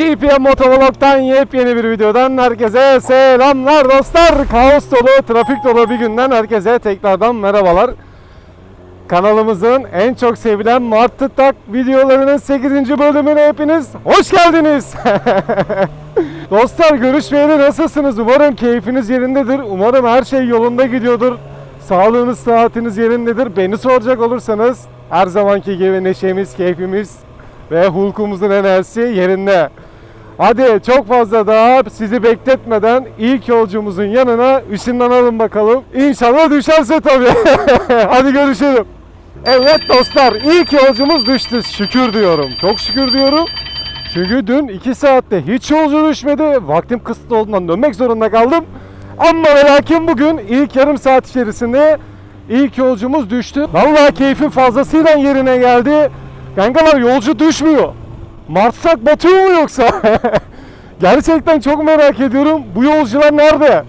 GPM Motovlog'dan yepyeni bir videodan herkese selamlar dostlar. Kaos dolu, trafik dolu bir günden herkese tekrardan merhabalar. Kanalımızın en çok sevilen Martı Tak videolarının 8. bölümüne hepiniz hoş geldiniz. Dostlar görüşmeyeli nasılsınız? Umarım keyfiniz yerindedir. Umarım her şey yolunda gidiyordur. Sağlığınız, sıhhatiniz yerindedir. Beni soracak olursanız her zamanki gibi neşemiz, keyfimiz ve hulkumuzun enerjisi yerinde. Hadi çok fazla daha sizi bekletmeden ilk yolcumuzun yanına ışınlanalım bakalım. İnşallah düşerse tabii. Hadi görüşelim. Evet dostlar ilk yolcumuz düştü. Şükür diyorum. Çok şükür diyorum. Çünkü dün 2 saatte hiç yolcu düşmedi. Vaktim kısıtlı olduğundan dönmek zorunda kaldım. Ama ve lakin bugün ilk yarım saat içerisinde ilk yolcumuz düştü. Vallahi keyfim fazlasıyla yerine geldi. Kankalar yolcu düşmüyor. Martsak batıyor mu yoksa? Gerçekten çok merak ediyorum. Bu yolcular nerede?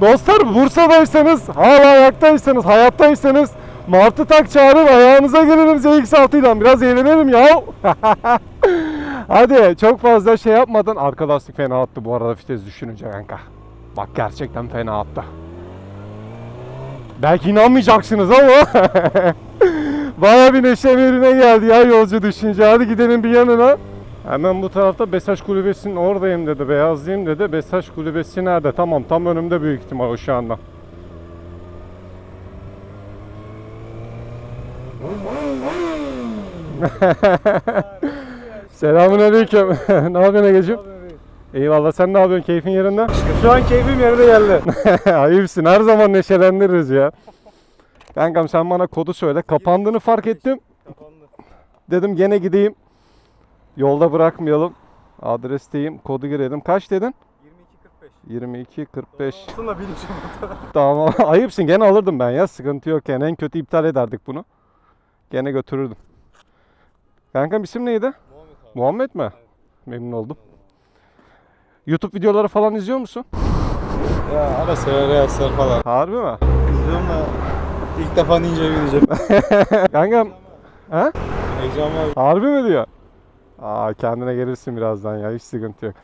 Dostlar Bursa'daysanız, hala ayaktaysanız, hayattaysanız Martı tak çağırın ayağınıza gelelim ZX6 ile biraz eğlenelim ya. Hadi çok fazla şey yapmadan arkadaşlık fena attı bu arada vites düşününce kanka. Bak gerçekten fena attı. Belki inanmayacaksınız ama Baya bir neşem yerine geldi ya yolcu düşünce. Hadi gidelim bir yanına. Hemen bu tarafta Besaç Kulübesi'nin oradayım dedi. Beyazlayayım dedi. Besaç Kulübesi nerede? Tamam tam önümde büyük ihtimal o şu anda. Selamun aleyküm. ne yapıyorsun Ege'cim? Eyvallah sen ne yapıyorsun? Keyfin yerinde? Şu an keyfim yerine geldi. Ayıpsın. Her zaman neşelendiririz ya. Kankam sen bana kodu söyle. Kapandığını fark ettim. Dedim gene gideyim. Yolda bırakmayalım. Adresteyim. Kodu girelim. Kaç dedin? 22 45. Aslında bileceğim. Tamam. Ayıpsın. Gene alırdım ben ya. Sıkıntı yok yani. En kötü iptal ederdik bunu. Gene götürürdüm. Kankam isim neydi? Muhammed mi? Memnun oldum. YouTube videoları falan izliyor musun? Ya ara sıra reaksiyonlar falan. Harbi mi? İzliyorum da ilk defa ninja gideceğim. Kankam ha? Heyecan var. Harbi mi diyor? Aa kendine gelirsin birazdan ya hiç sıkıntı yok.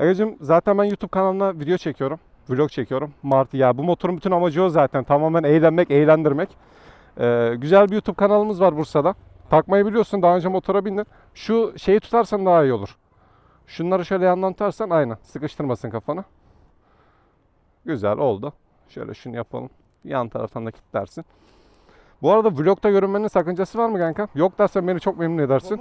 Egeciğim zaten ben YouTube kanalına video çekiyorum. Vlog çekiyorum. Martı ya bu motorun bütün amacı o zaten. Tamamen eğlenmek, eğlendirmek. Ee, güzel bir YouTube kanalımız var Bursa'da. Takmayı biliyorsun daha önce motora bindin. Şu şeyi tutarsan daha iyi olur. Şunları şöyle yandan tutarsan aynen. Sıkıştırmasın kafanı. Güzel oldu. Şöyle şunu yapalım. Yan taraftan da kilitlersin. Bu arada vlogta görünmenin sakıncası var mı kanka? Yok dersen beni çok memnun edersin.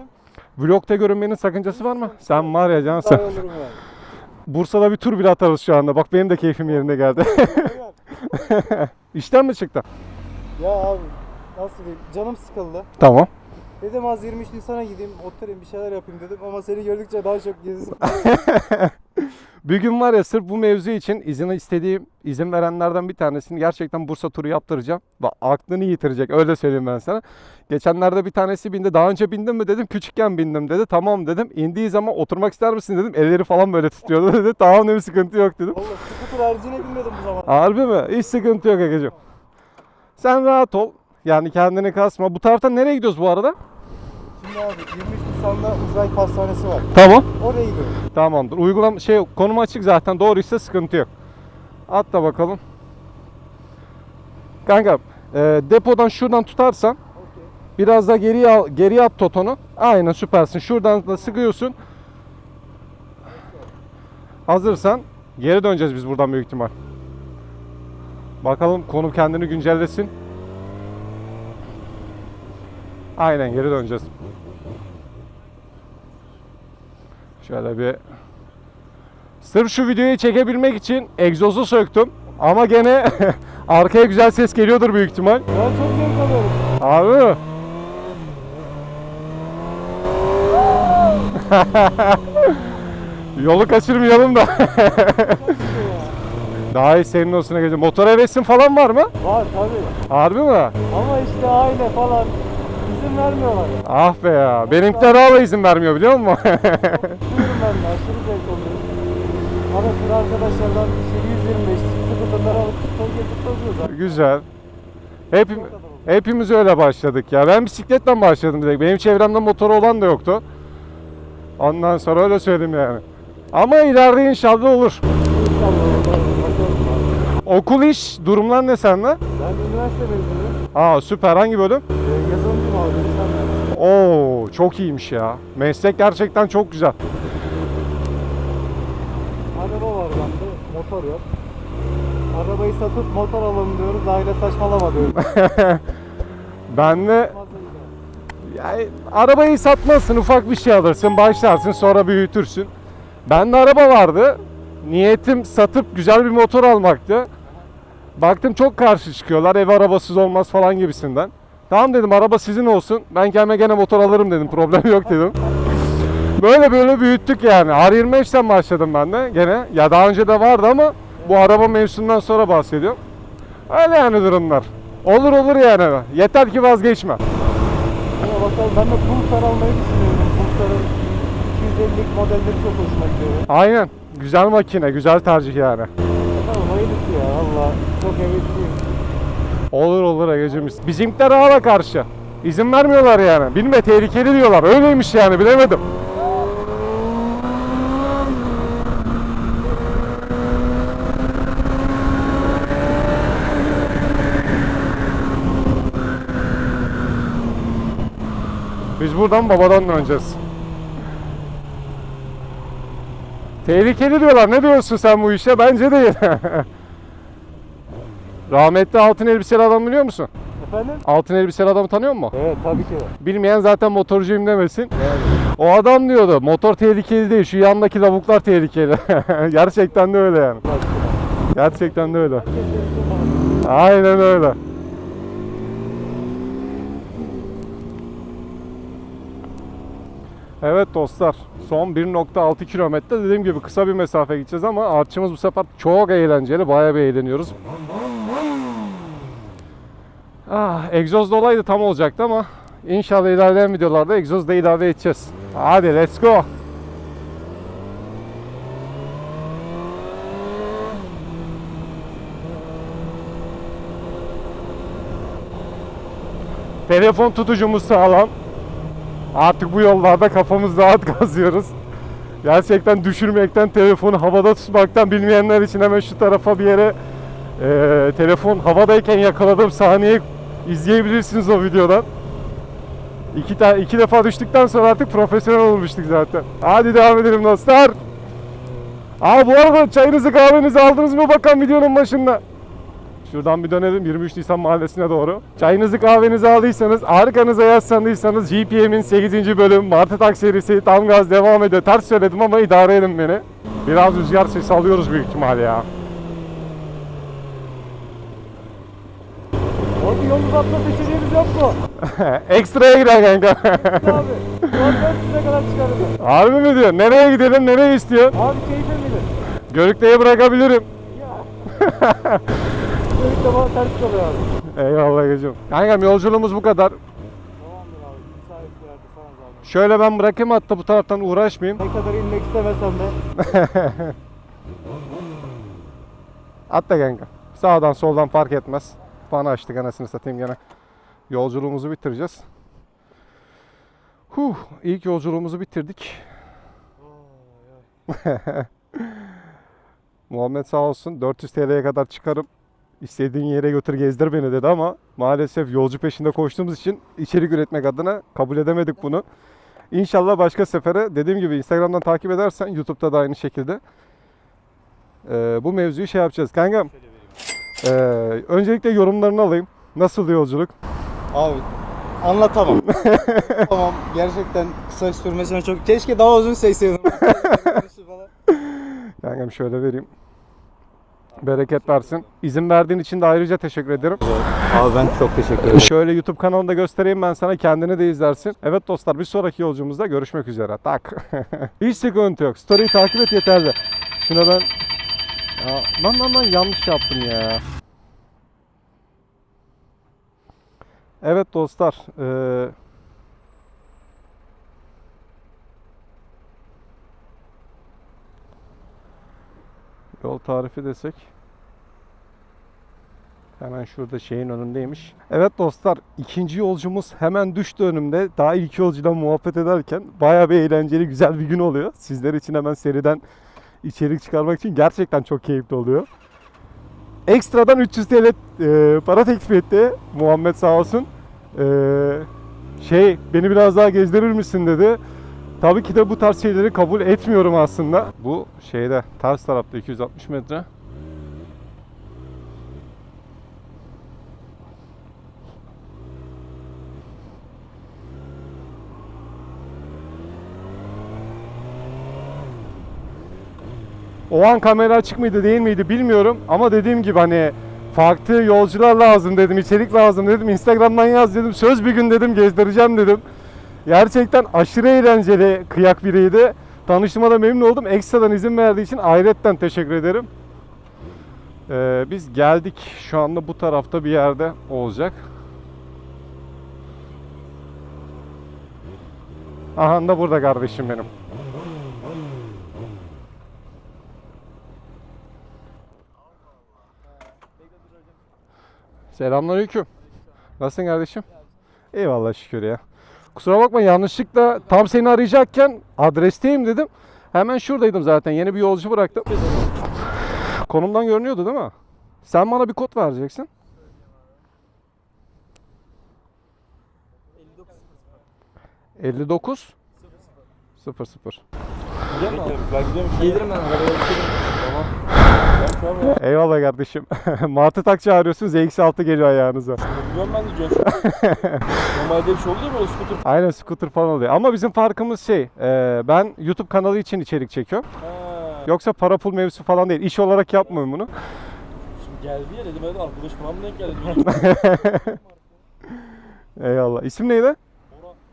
Vlogta görünmenin sakıncası var mı? Sen var ya olurum yani. Bursa'da bir tur bile atarız şu anda. Bak benim de keyfim yerine geldi. İşten mi çıktı? ya abi nasıl diyeyim canım sıkıldı. Tamam. Dedim az 23 Nisan'a gideyim oturayım bir şeyler yapayım dedim ama seni gördükçe daha çok gezisim. Bir gün var ya sırf bu mevzu için izin istediğim izin verenlerden bir tanesini gerçekten Bursa turu yaptıracağım. Bak aklını yitirecek öyle söyleyeyim ben sana. Geçenlerde bir tanesi bindi. Daha önce bindin mi dedim. Küçükken bindim dedi. Tamam dedim. İndiği zaman oturmak ister misin dedim. Elleri falan böyle tutuyordu dedi. Tamam dedim sıkıntı yok dedim. Valla skuter haricine binmedim bu zaman. Harbi mi? Hiç sıkıntı yok Egeciğim. Sen rahat ol. Yani kendini kasma. Bu taraftan nereye gidiyoruz bu arada? Şimdi abi 23 Nisan'da uzay pastanesi var. Tamam. Oraya gidiyorum. Tamamdır. Uygulam şey konum açık zaten. Doğruysa sıkıntı yok. At da bakalım. Kanka e, depodan şuradan tutarsan biraz da geriye al, geriye at totonu. Aynen süpersin. Şuradan da sıkıyorsun. Hazırsan geri döneceğiz biz buradan büyük ihtimal. Bakalım konum kendini güncellesin. Aynen geri döneceğiz. Şöyle bir Sırf şu videoyu çekebilmek için egzozu söktüm. Ama gene arkaya güzel ses geliyordur büyük ihtimal. Ben çok zevk alıyorum. Abi? Yolu kaçırmayalım da. Daha iyi senin olsun. Motor hevesin falan var mı? Var tabii. Harbi mi? Ama işte aile falan izin vermiyorlar. Ah be ya. Benimkiler hala izin vermiyor biliyor musun? Sürüyorum ben de aşırı zevk alıyorum. Ara sıra arkadaşlardan işte 125 skuterları alıp toz tozuyoruz. Güzel. Hep, hepimiz öyle başladık ya. Ben bisikletle başladım direkt. Benim çevremde motoru olan da yoktu. Ondan sonra öyle söyleyeyim yani. Ama ileride inşallah olur. İnşallah. Okul iş durumlar ne sende? Ben üniversite mezunuyum. Aa süper hangi bölüm? Ee, yazılımcıyım abi. Oo çok iyiymiş ya. Meslek gerçekten çok güzel. Araba var bende. Motor yok. Arabayı satıp motor alalım diyoruz. Aile saçmalama diyoruz. Ben de yani arabayı satmazsın ufak bir şey alırsın başlarsın sonra büyütürsün. Bende araba vardı. Niyetim satıp güzel bir motor almaktı. Baktım çok karşı çıkıyorlar ev arabasız olmaz falan gibisinden. Tamam dedim araba sizin olsun. Ben kendime gene motor alırım dedim. Problem yok dedim. Böyle böyle büyüttük yani. R25'ten başladım ben de gene. Ya daha önce de vardı ama bu araba mevzusundan sonra bahsediyorum. Öyle yani durumlar. Olur olur yani. Yeter ki vazgeçme. Ya bakalım ben de Pulsar almayı düşünüyorum. Pulsar'ın 250'lik modelleri çok hoşuma gidiyor. Aynen. Güzel makine, güzel tercih yani. Valla. Çok hevesliyim. Olur olur Ege'cimiz. Bizimkiler ağla karşı. İzin vermiyorlar yani. Bilme tehlikeli diyorlar. Öyleymiş yani bilemedim. Biz buradan babadan döneceğiz. Tehlikeli diyorlar. Ne diyorsun sen bu işe? Bence değil. Rahmetli altın elbiseli adam biliyor musun? Efendim? Altın elbiseli adamı tanıyor musun? Evet tabii ki. Bilmeyen zaten motorcuyum demesin. O adam diyordu motor tehlikeli değil şu yandaki lavuklar tehlikeli. Gerçekten de öyle yani. Gerçekten de öyle. Aynen öyle. Evet dostlar son 1.6 kilometre dediğim gibi kısa bir mesafe gideceğiz ama artçımız bu sefer çok eğlenceli bayağı bir eğleniyoruz. Ah, egzoz olaydı tam olacaktı ama inşallah ilerleyen videolarda egzoz da ilave edeceğiz. Hadi let's go. Telefon tutucumuz sağlam. Artık bu yollarda kafamız rahat kazıyoruz. Gerçekten düşürmekten, telefonu havada tutmaktan bilmeyenler için hemen şu tarafa bir yere eee, telefon havadayken yakaladığım sahneyi izleyebilirsiniz o videodan. İki, ta- iki defa düştükten sonra artık profesyonel olmuştuk zaten. Hadi devam edelim dostlar. Aa bu arada çayınızı kahvenizi aldınız mı bakalım videonun başında. Şuradan bir dönelim 23 Nisan mahallesine doğru. Çayınızı kahvenizi aldıysanız, arkanıza yaslandıysanız GPM'in 8. bölüm Martı Tak serisi tam gaz devam ediyor. Ters söyledim ama idare edin beni. Biraz rüzgar sesi alıyoruz büyük ihtimal ya. Abi yol uzatma seçeneğimiz yok mu? Ekstraya girer kanka. abi. Yol size kadar çıkarırım. Harbi mi diyor? Nereye gidelim, nereye istiyor? Abi keyfim bilir. Görükle'ye bırakabilirim. Çocuk da bana ters kalıyor abi. Eyvallah gecim. Kankam yolculuğumuz bu kadar. Tamamdır abi. Müsait bir yerde sana zahmet. Şöyle ben bırakayım hatta bu taraftan uğraşmayayım. Ne kadar inmek istemesem de. At da kanka. Sağdan soldan fark etmez. Fanı açtık anasını satayım gene. Yolculuğumuzu bitireceğiz. Huh, ilk yolculuğumuzu bitirdik. Muhammed sağ olsun 400 TL'ye kadar çıkarıp istediğin yere götür gezdir beni dedi ama maalesef yolcu peşinde koştuğumuz için içerik üretmek adına kabul edemedik bunu. İnşallah başka sefere dediğim gibi Instagram'dan takip edersen YouTube'da da aynı şekilde ee, bu mevzuyu şey yapacağız. Kankam ee, öncelikle yorumlarını alayım. Nasıl yolculuk? Abi anlatamam. tamam gerçekten kısa sürmesine çok keşke daha uzun seyseydim. Kankam şöyle vereyim. Bereket versin. İzin verdiğin için de ayrıca teşekkür ederim. Abi ben çok teşekkür ederim. Şöyle YouTube kanalında göstereyim ben sana kendini de izlersin. Evet dostlar bir sonraki yolcumuzda görüşmek üzere. Tak. Hiç sıkıntı yok. Story'yi takip et yeterli. Şuna ben... Ya, lan lan lan yanlış yaptım ya. Evet dostlar. eee, Yol tarifi desek. Hemen şurada şeyin önündeymiş. Evet dostlar ikinci yolcumuz hemen düştü önümde. Daha ilk yolcuyla muhabbet ederken baya bir eğlenceli güzel bir gün oluyor. Sizler için hemen seriden içerik çıkarmak için gerçekten çok keyifli oluyor. Ekstradan 300 TL e, para teklif etti Muhammed sağ olsun. E, şey beni biraz daha gezdirir misin dedi. Tabii ki de bu tarz şeyleri kabul etmiyorum aslında. Bu şeyde ters tarafta 260 metre. O an kamera açık mıydı değil miydi bilmiyorum ama dediğim gibi hani farklı yolcular lazım dedim, içerik lazım dedim. Instagram'dan yaz dedim. Söz bir gün dedim gezdireceğim dedim. Gerçekten aşırı eğlenceli kıyak biriydi. Tanıştığıma da memnun oldum. Ekstradan izin verdiği için ayrıca teşekkür ederim. Ee, biz geldik. Şu anda bu tarafta bir yerde olacak. Aha da burada kardeşim benim. Selamünaleyküm. Nasılsın kardeşim? Eyvallah şükür ya. Kusura bakma yanlışlıkla tam seni arayacakken adresteyim dedim. Hemen şuradaydım zaten. Yeni bir yolcu bıraktım. Konumdan görünüyordu değil mi? Sen bana bir kod vereceksin. 59 00 Gelirim ben arabaya Tamam. Ben. Eyvallah kardeşim. Martı tak çağırıyorsun ZX6 geliyor ayağınıza. Biliyorum ben de Coş. Normalde bir şey oluyor mu? Böyle scooter. Aynen scooter falan oluyor. Ama bizim farkımız şey, e, ben YouTube kanalı için içerik çekiyorum. Ha. Yoksa para pul mevzusu falan değil. İş olarak yapmıyorum bunu. Şimdi geldi ya dedim hadi arkadaş falan mı denk geldi? Eyvallah. İsim neydi?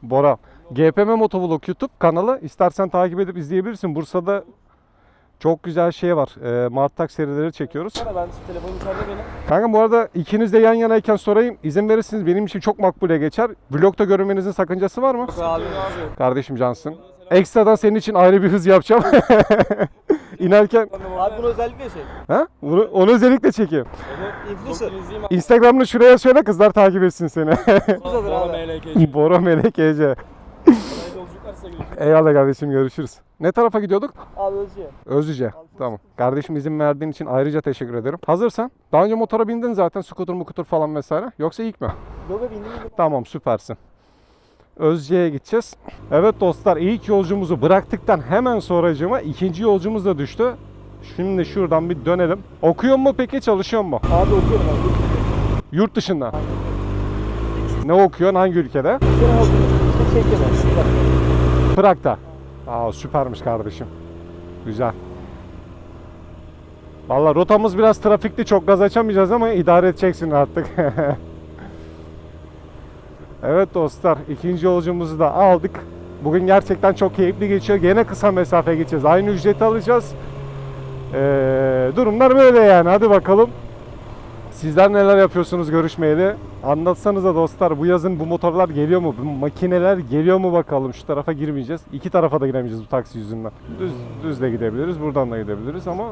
Bora. GPM Motovlog YouTube kanalı. İstersen takip edip izleyebilirsin. Bursa'da çok güzel şey var. E, Mart Tak serileri çekiyoruz. Ben telefonum içeride benim. Kanka bu arada ikiniz de yan yanayken sorayım. İzin verirsiniz benim için çok makbule geçer. Vlogda görünmenizin sakıncası var mı? Abi abi. Kardeşim cansın. Ekstradan senin için ayrı bir hız yapacağım. İnerken Abi bunu özellikle şey. ha? Bunu, onu özellikle çekeyim. Influencer. Instagram'ını şuraya söyle kızlar takip etsin seni. Uzadır abi. Bora Melek Ece. Eyvallah kardeşim görüşürüz. Ne tarafa gidiyorduk? Abi Özce. Özlüce. Tamam. Kardeşim izin verdiğin için ayrıca teşekkür ederim. Hazırsan. Daha önce motora bindin zaten. Scooter mukutur falan vesaire. Yoksa ilk mi? Yoga bindim bindim. Tamam süpersin. Özce'ye gideceğiz. Evet dostlar ilk yolcumuzu bıraktıktan hemen sonracıma ikinci yolcumuz da düştü. Şimdi şuradan bir dönelim. Okuyor mu peki çalışıyor mu? Abi okuyorum abi. Yurt dışında. Ne okuyorsun hangi ülkede? Çekemez. Prag'da. Aa süpermiş kardeşim. Güzel. Valla rotamız biraz trafikli çok gaz açamayacağız ama idare edeceksin artık. evet dostlar ikinci yolcumuzu da aldık. Bugün gerçekten çok keyifli geçiyor. Gene kısa mesafe geçeceğiz. Aynı ücreti alacağız. Ee, durumlar böyle yani. Hadi bakalım. Sizler neler yapıyorsunuz görüşmeyeli? Anlatsanıza dostlar bu yazın bu motorlar geliyor mu? Bu makineler geliyor mu bakalım? Şu tarafa girmeyeceğiz. İki tarafa da giremeyeceğiz bu taksi yüzünden. Düz, düz de gidebiliriz, buradan da gidebiliriz ama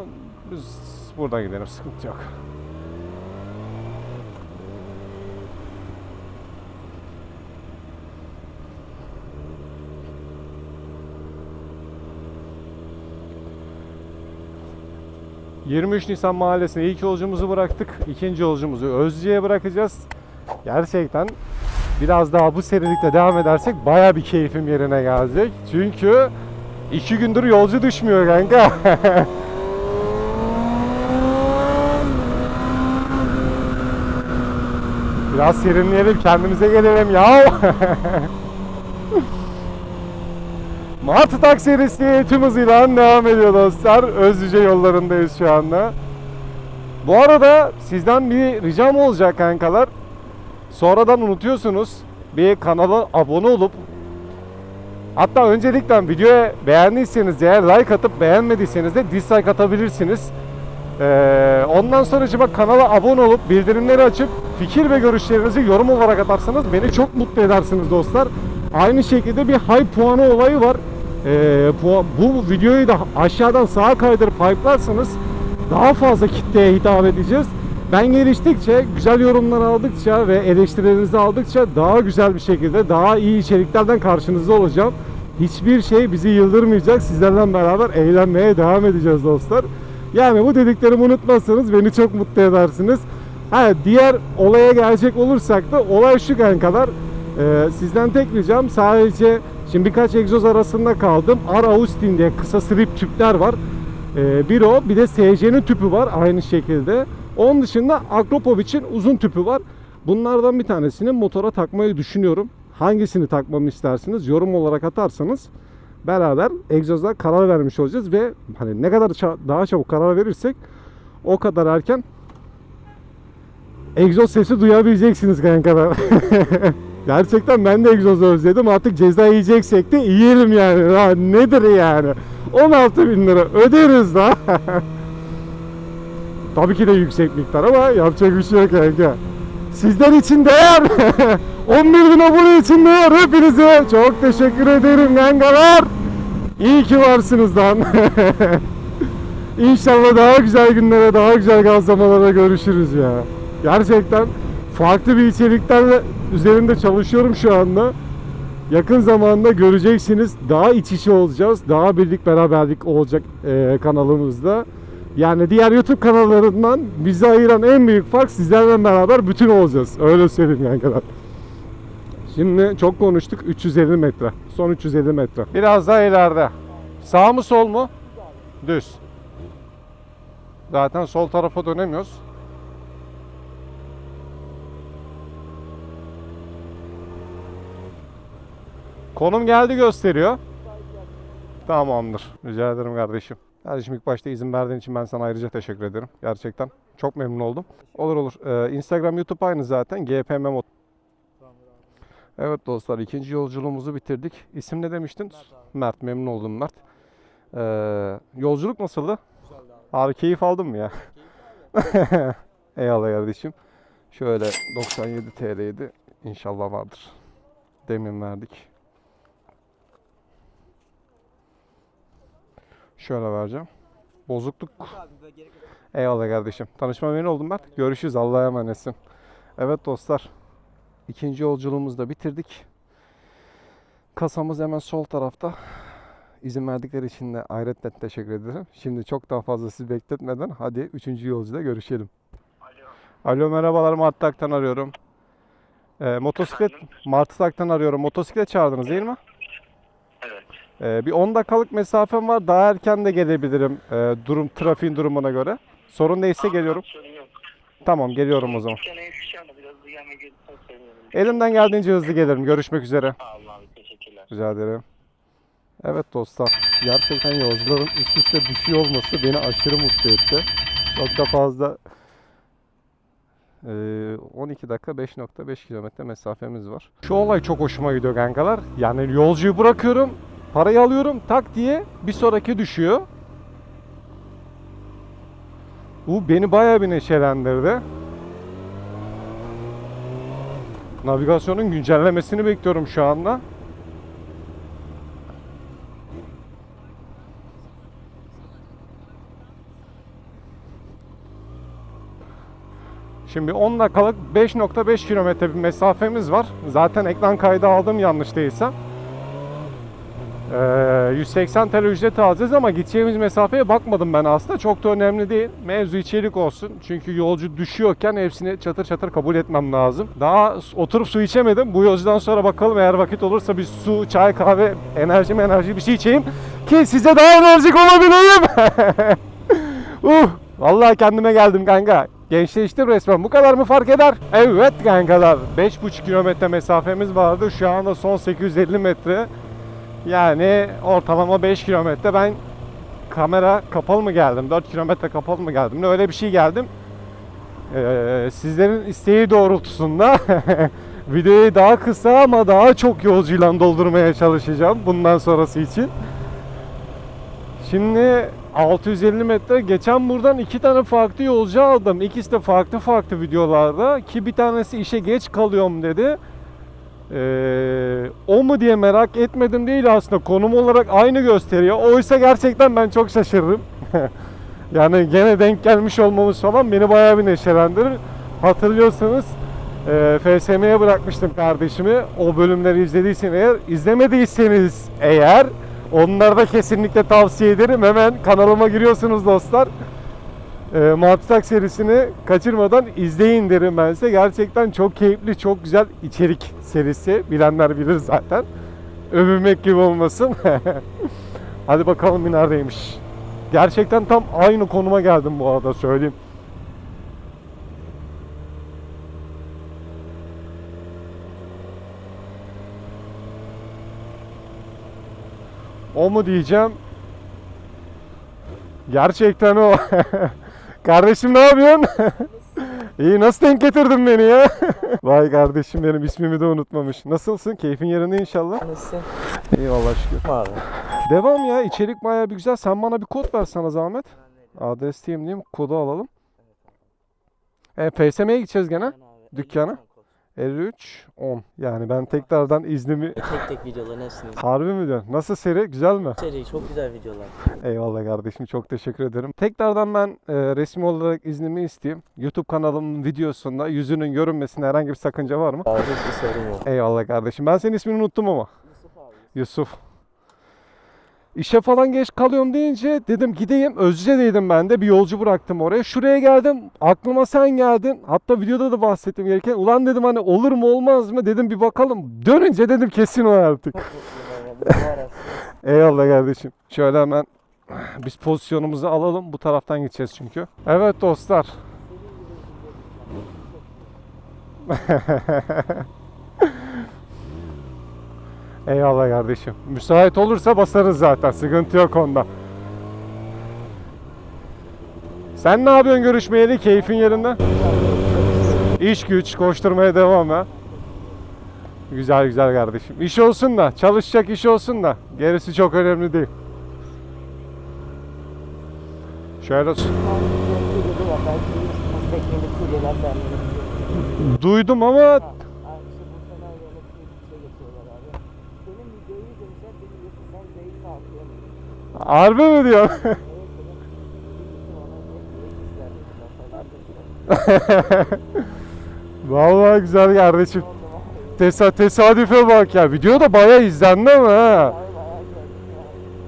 biz buradan gidelim sıkıntı yok. ...23 Nisan Mahallesi'ne ilk yolcumuzu bıraktık. ikinci yolcumuzu Özce'ye bırakacağız. Gerçekten biraz daha bu serilikte devam edersek baya bir keyfim yerine gelecek. Çünkü iki gündür yolcu düşmüyor kanka. Biraz serinleyelim, kendimize gelelim ya. Martı Tak serisi tüm hızıyla devam ediyor dostlar. Özlüce yollarındayız şu anda. Bu arada sizden bir ricam olacak kankalar. Sonradan unutuyorsunuz. Bir kanala abone olup Hatta öncelikle videoya beğendiyseniz eğer like atıp beğenmediyseniz de dislike atabilirsiniz. Ee, ondan sonra acaba kanala abone olup bildirimleri açıp fikir ve görüşlerinizi yorum olarak atarsanız beni çok mutlu edersiniz dostlar. Aynı şekilde bir high puanı olayı var. Ee, bu, bu videoyu da aşağıdan sağa kaydırıp hype'larsanız daha fazla kitleye hitap edeceğiz. Ben geliştikçe, güzel yorumlar aldıkça ve eleştirilerinizi aldıkça daha güzel bir şekilde, daha iyi içeriklerden karşınızda olacağım. Hiçbir şey bizi yıldırmayacak. Sizlerle beraber eğlenmeye devam edeceğiz dostlar. Yani bu dediklerimi unutmazsanız beni çok mutlu edersiniz. Ha, diğer olaya gelecek olursak da olay şu kankalar. Ee, sizden tek ricam sadece şimdi birkaç egzoz arasında kaldım. R. Austin diye kısa strip tüpler var. Ee, bir o bir de SC'nin tüpü var aynı şekilde. Onun dışında Akropovic'in uzun tüpü var. Bunlardan bir tanesini motora takmayı düşünüyorum. Hangisini takmamı istersiniz yorum olarak atarsanız beraber egzozda karar vermiş olacağız ve hani ne kadar daha çabuk karar verirsek o kadar erken egzoz sesi duyabileceksiniz kankalar. Gerçekten ben de egzozu özledim. Artık ceza yiyeceksek de yiyelim yani. Ha, nedir yani? 16 bin lira öderiz da. Tabii ki de yüksek miktar ama yapacak bir şey yok kanka. Sizler için değer. 11 bin abone için değer. Hepinize çok teşekkür ederim kankalar. İyi ki varsınız lan. İnşallah daha güzel günlere, daha güzel gazlamalara görüşürüz ya. Gerçekten farklı bir içeriklerle üzerinde çalışıyorum şu anda. Yakın zamanda göreceksiniz. Daha iç içe olacağız. Daha birlik beraberlik olacak eee, kanalımızda. Yani diğer YouTube kanallarından bizi ayıran en büyük fark sizlerle beraber bütün olacağız. Öyle söyleyeyim kankalar. Şimdi çok konuştuk. 350 metre. Son 350 metre. Biraz daha ileride. Sağ mı sol mu? Düz. Zaten sol tarafa dönemiyoruz. Konum geldi gösteriyor. Tamamdır. Rica ederim kardeşim. Kardeşim ilk başta izin verdiğin için ben sana ayrıca teşekkür ederim. Gerçekten çok memnun oldum. Olur olur. Ee, Instagram, YouTube aynı zaten. GPM Mot. Evet dostlar ikinci yolculuğumuzu bitirdik. İsim ne demiştin? Mert. Memnun oldum Mert. Ee, yolculuk nasıldı? Abi keyif aldın mı ya? Eyvallah kardeşim. Şöyle 97 TL'ydi. İnşallah vardır. Demin verdik. Şöyle vereceğim. Bozukluk. Eyvallah kardeşim. Tanışma memnun oldum ben. Görüşürüz. Allah'a emanetsin. Evet dostlar. İkinci yolculuğumuzu da bitirdik. Kasamız hemen sol tarafta. İzin verdikleri için de ayrıca teşekkür ederim. Şimdi çok daha fazla sizi bekletmeden hadi üçüncü yolcuda görüşelim. Alo merhabalar Martıtak'tan arıyorum. Ee, motosiklet Martıtak'tan arıyorum. Motosiklet çağırdınız değil mi? Ee, bir 10 dakikalık mesafem var. Daha erken de gelebilirim. ee, durum trafiğin durumuna göre. Sorun değilse geliyorum. Tamam geliyorum o zaman. Elimden geldiğince hızlı gelirim. Görüşmek üzere. Rica ederim. Evet dostlar. Gerçekten yolcuların üst üste düşüyor olması beni aşırı mutlu etti. Çok da fazla eee, 12 dakika 5.5 kilometre mesafemiz var. Şu olay çok hoşuma gidiyor kankalar. Yani yolcuyu bırakıyorum, parayı alıyorum, tak diye bir sonraki düşüyor. Bu beni bayağı bir neşelendirdi. Navigasyonun güncellemesini bekliyorum şu anda. Şimdi 10 dakikalık 5.5 kilometre bir mesafemiz var. Zaten ekran kaydı aldım yanlış değilsem. Ee, 180 TL ücret alacağız ama gideceğimiz mesafeye bakmadım ben aslında. Çok da önemli değil. Mevzu içerik olsun. Çünkü yolcu düşüyorken hepsini çatır çatır kabul etmem lazım. Daha oturup su içemedim. Bu yolcudan sonra bakalım eğer vakit olursa bir su, çay, kahve, enerji enerji bir şey içeyim. Ki size daha enerjik olabileyim. uh, vallahi kendime geldim kanka. Gençleştim resmen. Bu kadar mı fark eder? Evet kankalar. 5,5 kilometre mesafemiz vardı. Şu anda son 850 metre. Yani ortalama 5 kilometre. Ben kamera kapalı mı geldim? 4 kilometre kapalı mı geldim? Öyle bir şey geldim. Ee, sizlerin isteği doğrultusunda videoyu daha kısa ama daha çok yolcuyla doldurmaya çalışacağım bundan sonrası için. Şimdi 650 metre geçen buradan iki tane farklı yolcu aldım. İkisi de farklı farklı videolarda ki bir tanesi işe geç kalıyorum dedi. Ee, o mu diye merak etmedim değil aslında konum olarak aynı gösteriyor. Oysa gerçekten ben çok şaşırdım. Yani gene denk gelmiş olmamız falan beni bayağı bir neşelendirir. Hatırlıyorsanız e, FSM'ye bırakmıştım kardeşimi. O bölümleri izlediyseniz eğer, izlemediyseniz eğer onları da kesinlikle tavsiye ederim. Hemen kanalıma giriyorsunuz dostlar. E, Matsak serisini kaçırmadan izleyin derim ben size. Gerçekten çok keyifli, çok güzel içerik serisi. Bilenler bilir zaten. Övünmek gibi olmasın. Hadi bakalım bir neredeymiş. Gerçekten tam aynı konuma geldim bu arada söyleyeyim. O mu diyeceğim? Gerçekten o. Kardeşim ne yapıyorsun? İyi nasıl denk getirdin beni ya? Vay kardeşim benim ismimi de unutmamış. Nasılsın? Keyfin yerinde inşallah. Nasılsın? Eyvallah şükür. Abi. Devam ya içerik bayağı bir güzel. Sen bana bir kod ver sana zahmet. Adres diyeyim diyeyim kodu alalım. E, PSM'ye gideceğiz gene. Dükkana. 53 10. Yani ben tekrardan iznimi Tek tek videoların hepsini izledim. harbi mi diyorsun? Nasıl seri? Güzel mi? Seri çok güzel videolar. Eyvallah kardeşim çok teşekkür ederim. Tekrardan ben e, resmi olarak iznimi isteyeyim. YouTube kanalımın videosunda yüzünün görünmesine herhangi bir sakınca var mı? Abi hiçbir sorun yok. Eyvallah kardeşim. Ben senin ismini unuttum ama. Yusuf. İşe falan geç kalıyorum deyince dedim gideyim. Özce'deydim ben de. Bir yolcu bıraktım oraya. Şuraya geldim. Aklıma sen geldin. Hatta videoda da bahsettim gereken. Ulan dedim hani olur mu olmaz mı dedim bir bakalım. Dönünce dedim kesin o artık. Eyvallah kardeşim. Şöyle hemen biz pozisyonumuzu alalım. Bu taraftan gideceğiz çünkü. Evet dostlar. Eyvallah kardeşim. Müsait olursa basarız zaten. Sıkıntı yok onda. Sen ne yapıyorsun görüşmeyeli? Keyfin yerinde? İş güç, koşturmaya devam ha. Güzel güzel kardeşim. İş olsun da, çalışacak iş olsun da. Gerisi çok önemli değil. Şöyle duydum ama harbi mi diyor? Vallahi güzel kardeşim. Tesa tesadüfe bak ya. Video da bayağı izlendi ama ha.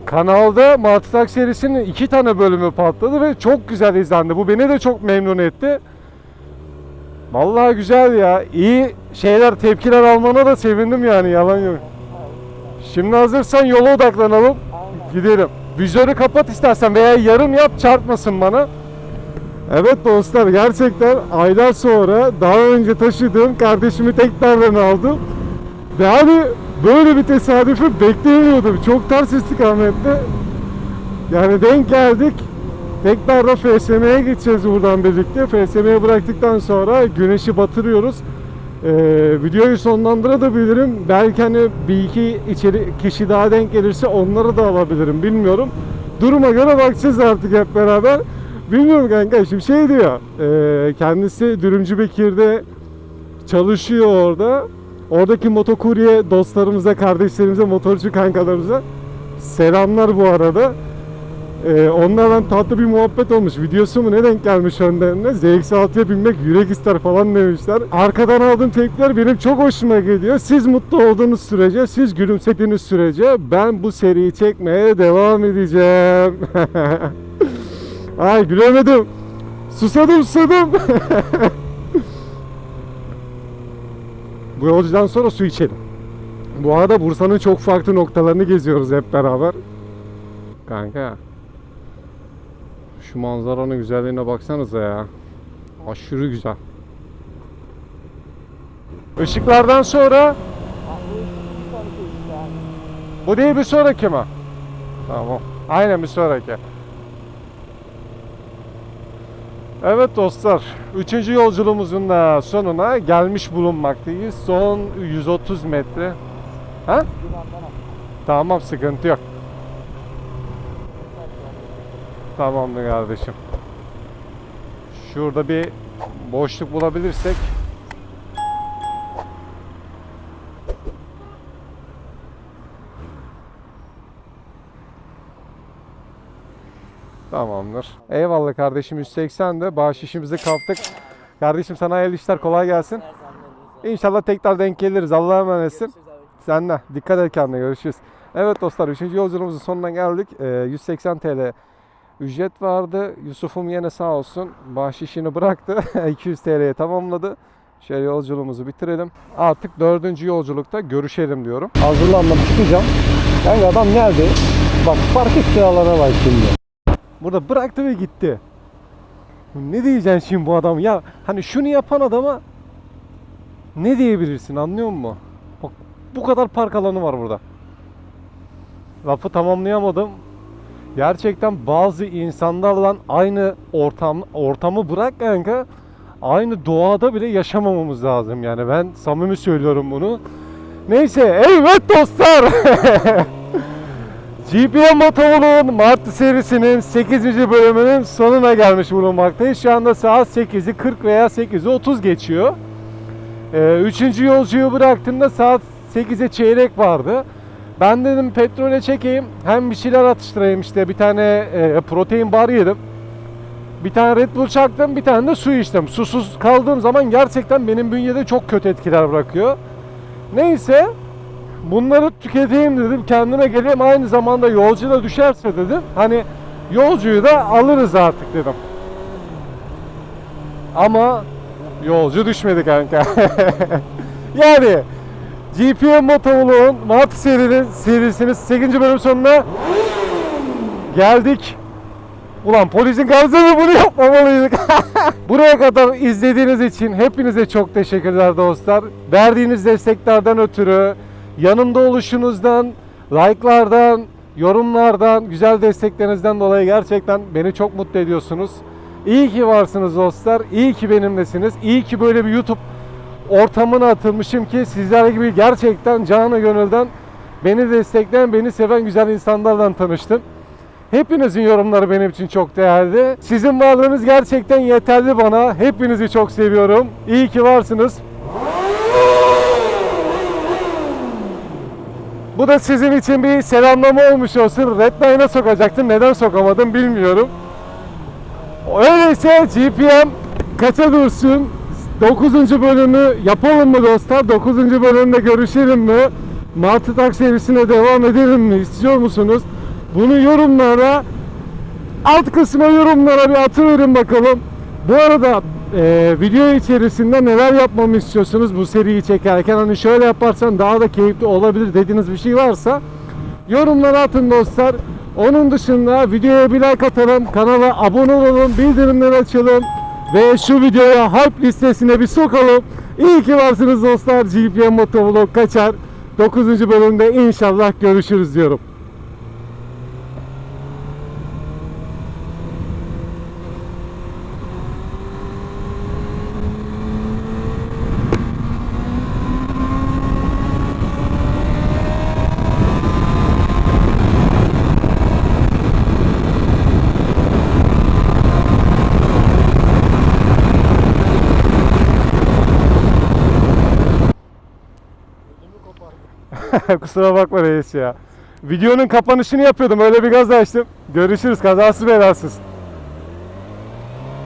Kanalda Matrak serisinin iki tane bölümü patladı ve çok güzel izlendi. Bu beni de çok memnun etti. Vallahi güzel ya. İyi şeyler, tepkiler almana da sevindim yani yalan yok. Şimdi hazırsan yola odaklanalım. Gidelim. Vizörü kapat istersen veya yarım yap çarpmasın bana. Evet dostlar gerçekten aylar sonra daha önce taşıdığım kardeşimi tekrardan aldım. Ve hani böyle bir tesadüfü beklemiyordum. Çok ters istikamette. Yani denk geldik. Tekrar da FSM'ye gideceğiz buradan birlikte. FSM'ye bıraktıktan sonra güneşi batırıyoruz. Ee, videoyu sonlandırabilirim. Belki hani bir iki içeri kişi daha denk gelirse onları da alabilirim. Bilmiyorum. Duruma göre bakacağız artık hep beraber. Bilmiyorum kanka şimdi şey diyor. e, kendisi Dürümcü Bekir'de çalışıyor orada. Oradaki motokurye dostlarımıza, kardeşlerimize, motorcu kankalarımıza selamlar bu arada. Ee, onlarla tatlı bir muhabbet olmuş. Videosu mu ne denk gelmiş önlerine? ZX6'ya binmek yürek ister falan demişler. Arkadan aldığım tepkiler benim çok hoşuma gidiyor. Siz mutlu olduğunuz sürece, siz gülümsediğiniz sürece ben bu seriyi çekmeye devam edeceğim. Ay gülemedim. Susadım susadım. bu yolcudan sonra su içelim. Bu arada Bursa'nın çok farklı noktalarını geziyoruz hep beraber. Kanka. Şu manzaranın güzelliğine baksanıza ya. Aşırı güzel. Işıklardan sonra bu değil bir sonraki mi? Tamam. Aynen bir sonraki. Evet dostlar, üçüncü yolculuğumuzun da sonuna gelmiş bulunmaktayız. Son 130 metre. Ha? Tamam, sıkıntı yok. Tamamdır kardeşim. Şurada bir boşluk bulabilirsek. Tamamdır. Eyvallah kardeşim 180 de bahşişimizi kaptık. Kardeşim sana hayırlı işler kolay gelsin. İnşallah tekrar denk geliriz. Allah'a emanetsin. Sen de dikkat et kendine görüşürüz. Evet dostlar 3. yolculuğumuzun sonuna geldik. Ee, 180 TL ücret vardı. Yusuf'um yine sağ olsun bahşişini bıraktı. 200 TL'ye tamamladı. Şöyle yolculuğumuzu bitirelim. Artık dördüncü yolculukta görüşelim diyorum. Hazırlandım çıkacağım. Kanka adam geldi. Bak park alana bak şimdi. Burada bıraktı ve gitti. Ne diyeceksin şimdi bu adam? Ya hani şunu yapan adama ne diyebilirsin anlıyor musun? Bak bu kadar park alanı var burada. Lafı tamamlayamadım. Gerçekten bazı insanlarla aynı ortam ortamı bırak kanka. Aynı doğada bile yaşamamamız lazım yani. Ben samimi söylüyorum bunu. Neyse evet dostlar. GPM Motovlog'un Mart serisinin 8. bölümünün sonuna gelmiş bulunmaktayız. Şu anda saat 8'i 40 veya 8'i 30 geçiyor. Ee, üçüncü yolcuyu bıraktığımda saat 8'e çeyrek vardı. Ben dedim petrole çekeyim. Hem bir şeyler atıştırayım işte. Bir tane e, protein bar yedim. Bir tane Red Bull çaktım. Bir tane de su içtim. Susuz kaldığım zaman gerçekten benim bünyede çok kötü etkiler bırakıyor. Neyse. Bunları tüketeyim dedim. Kendime geleyim. Aynı zamanda yolcu da düşerse dedim. Hani yolcuyu da alırız artık dedim. Ama yolcu düşmedi kanka. yani GPM Motovlog'un Mat serinin serisinin 8. bölüm sonuna geldik. Ulan polisin karşısında bunu yapmamalıydık. Buraya kadar izlediğiniz için hepinize çok teşekkürler dostlar. Verdiğiniz desteklerden ötürü, yanımda oluşunuzdan, like'lardan, yorumlardan, güzel desteklerinizden dolayı gerçekten beni çok mutlu ediyorsunuz. İyi ki varsınız dostlar. İyi ki benimlesiniz. İyi ki böyle bir YouTube ortamına atılmışım ki sizler gibi gerçekten canı gönülden beni destekleyen, beni seven güzel insanlarla tanıştım. Hepinizin yorumları benim için çok değerli. Sizin varlığınız gerçekten yeterli bana. Hepinizi çok seviyorum. İyi ki varsınız. Bu da sizin için bir selamlama olmuş olsun. Redline'a sokacaktım. Neden sokamadım bilmiyorum. Öyleyse GPM kaça dursun? 9. bölümü yapalım mı dostlar? 9. bölümde görüşelim mi? Martı Tak serisine devam edelim mi? İstiyor musunuz? Bunu yorumlara alt kısma yorumlara bir atıverin bakalım. Bu arada e, video içerisinde neler yapmamı istiyorsunuz bu seriyi çekerken hani şöyle yaparsan daha da keyifli olabilir dediğiniz bir şey varsa yorumlara atın dostlar. Onun dışında videoya bir like atalım, kanala abone olalım, bildirimleri açalım ve şu videoya hype listesine bir sokalım. İyi ki varsınız dostlar. GPM Motovlog kaçar. 9. bölümde inşallah görüşürüz diyorum. Kusura bakma reis ya. Videonun kapanışını yapıyordum. Öyle bir gaz açtım. Görüşürüz. Kazasız belasız.